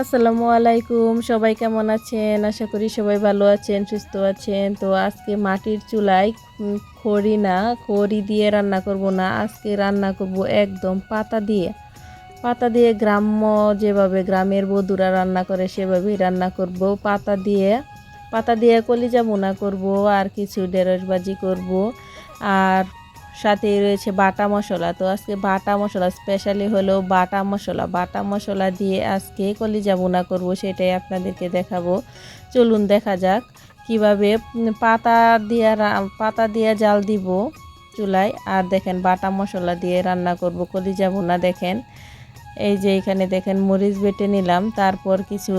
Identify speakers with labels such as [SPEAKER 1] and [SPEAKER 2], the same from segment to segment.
[SPEAKER 1] আসসালামু আলাইকুম, সবাই কেমন আছেন? আশা করি সবাই ভালো আছেন, সুস্থ আছেন। তো আজকে মাটির চুলায় খড়ি না, খড়ি দিয়ে রান্না করব না। আজকে রান্না করব একদম পাতা দিয়ে। পাতা দিয়ে গ্রাম্য যেভাবে গ্রামের বধুরা রান্না করে, সেভাবেই রান্না করব। পাতা দিয়ে পাতা দিয়ে কলিজা বোনা করব, আর কিছু ঢেঁড়স করব। আর সাথে রয়েছে বাটা মশলা। তো আজকে বাটা মশলা স্পেশালি হলো বাটা মশলা। বাটা মশলা দিয়ে আজকে কলিজা বোনা করব, সেটাই আপনাদেরকে দেখাবো। চলুন দেখা যাক কীভাবে পাতা দিয়ে পাতা দিয়ে জাল দিব চুলায়। আর দেখেন বাটা মশলা দিয়ে রান্না করব, কলিজা বোনা দেখেন। এই যে এখানে দেখেন মরিচ বেটে নিলাম, তারপর কিছু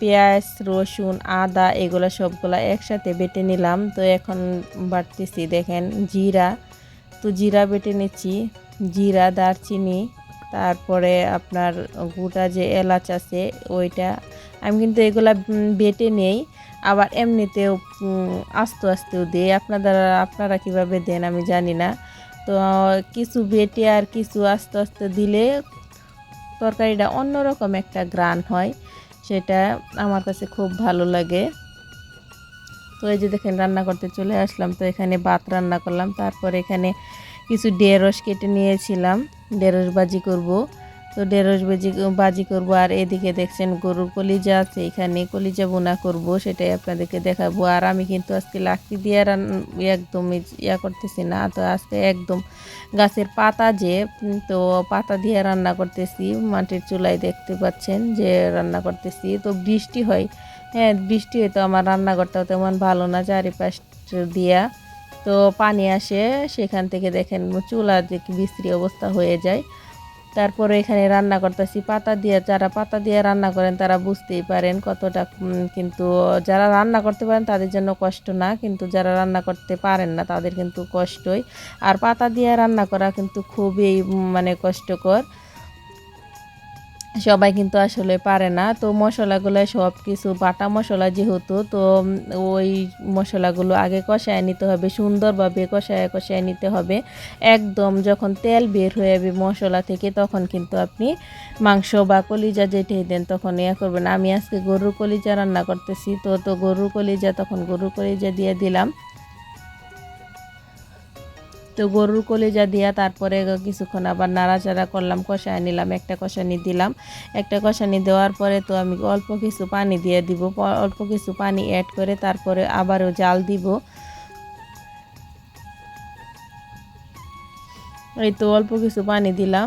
[SPEAKER 1] পেঁয়াজ, রসুন, আদা, এগুলো সবগুলা একসাথে বেটে নিলাম। তো এখন বাটতেছি, দেখেন জিরা তো জিরা বেটে নিচ্ছি। জিরা, দারচিনি, তারপরে আপনার গোটা যে এলাচ আছে, ওইটা। আমি কিন্তু এগুলা বেটে নেই, আবার এমনিতেও আস্তে আস্তেও দিই। আপনারা আপনারা কীভাবে দেন আমি জানি না। তো কিছু বেটে আর কিছু আস্তে আস্তে দিলে তরকারিটা অন্যরকম একটা গ্রান হয়, সেটা আমার কাছে খুব ভালো লাগে। তো এই যে দেখেন রান্না করতে চলে আসলাম, তো এখানে ভাত রান্না করলাম। তারপর এখানে কিছু ঢেঁড়স কেটে নিয়েছিলাম, ঢেঁড়স বাজি করব। তো ঢেঁড়স বাজি বাজি করব আর এদিকে দেখছেন গরুর কলিজা আছে, এখানে কলিজা বোনা করব, সেটাই আপনাদেরকে দেখাবো। আর আমি কিন্তু আজকে লাকড়ি দিয়ে রান, একদম ইয়া করতেছি না, তো আজকে একদম গাছের পাতা যে, তো পাতা দিয়ে রান্না করতেছি, মাটির চুলায় দেখতে পাচ্ছেন যে রান্না করতেছি। তো বৃষ্টি হয় হ্যাঁ বৃষ্টি হয় তো আমার রান্নাঘরটাও তেমন ভালো না চারিপাশ দিয়া। তো পানি আসে, সেখান থেকে দেখেন চুলা যে বিশ্রী অবস্থা হয়ে যায়। তারপরে এখানে রান্না করতেছি, পাতা দিয়ে, যারা পাতা দিয়ে রান্না করেন তারা বুঝতেই পারেন কতটা কিন্তু যারা রান্না করতে পারেন তাদের জন্য কষ্ট না, কিন্তু যারা রান্না করতে পারেন না তাদের কিন্তু কষ্টই। আর পাতা দিয়ে রান্না করা কিন্তু খুবই মানে কষ্টকর। সবাই কিন্তু আসলে পারে না। তো মশলাগুলো সব কিছু বাটা মশলা যেহেতু, তো ওই মশলাগুলো আগে কষায় নিতে হবে, সুন্দরভাবে কষায় কষায় নিতে হবে। একদম যখন তেল বের হয়ে যাবে মশলা থেকে, তখন কিন্তু আপনি মাংস বা কলিজা যেটাই দেন, তখন ইয়া করবেন। আমি আজকে গরুর কলিজা রান্না করতেছি, তো তো গরুর কলিজা, তখন গরুর কলিজা দিয়ে দিলাম। তো গরুর কলিজা দিয়া তারপরে কিছুক্ষণ আবার নাড়াচাড়া করলাম, কষায় নিলাম, একটা কষানি দিলাম। একটা কষানি দেওয়ার পরে তো আমি অল্প কিছু পানি দিয়ে দিব, অল্প কিছু পানি অ্যাড করে তারপরে আবারও জাল দিব। এই তো অল্প কিছু পানি দিলাম,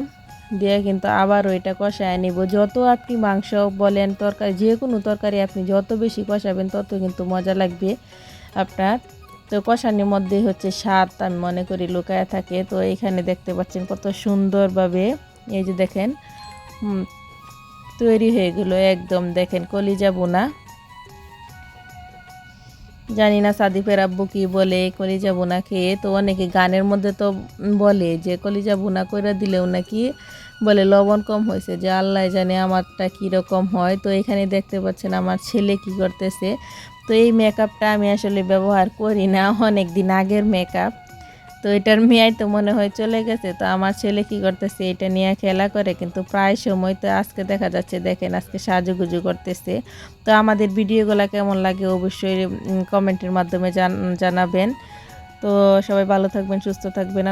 [SPEAKER 1] দিয়ে কিন্তু আবার ওইটা কষায় নিব। যত আপনি মাংস বলেন, তরকারি, যে কোনো তরকারি আপনি যত বেশি কষাবেন, তত কিন্তু মজা লাগবে আপনার। তো কষানির মধ্যে হচ্ছে স্বাদ আমি মনে করি লুকায় থাকে। তো এখানে দেখতে পাচ্ছেন কত সুন্দরভাবে এই যে দেখেন তৈরি হয়ে গেলো। একদম দেখেন কলিজা বোনা। জানি না সাদিফের আব্বু কি বলে, কলিজা বোনা খেয়ে, তো অনেকে গানের মধ্যে তো বলে যে কলিজা বোনা করে দিলেও নাকি বলে লবণ কম হয়েছে যে আল্লাহ জানে আমারটা কীরকম হয়। তো এখানে দেখতে পাচ্ছেন আমার ছেলে কি করতেছে। তো এই মেকআপটা আমি আসলে ব্যবহার করি না, অনেক দিন আগের মেকআপ তো এটার মেয়াই তো মনে হয় চলে গেছে। তো আমার ছেলে কি করতেছে, এটা নিয়ে খেলা করে, কিন্তু প্রায় সময় তো আজকে দেখা যাচ্ছে, দেখেন আজকে সাজুগুজু করতেছে। তো আমাদের ভিডিওগুলো কেমন লাগে অবশ্যই কমেন্টের মাধ্যমে জান- জানাবেন। তো সবাই ভালো থাকবেন, সুস্থ থাকবেন।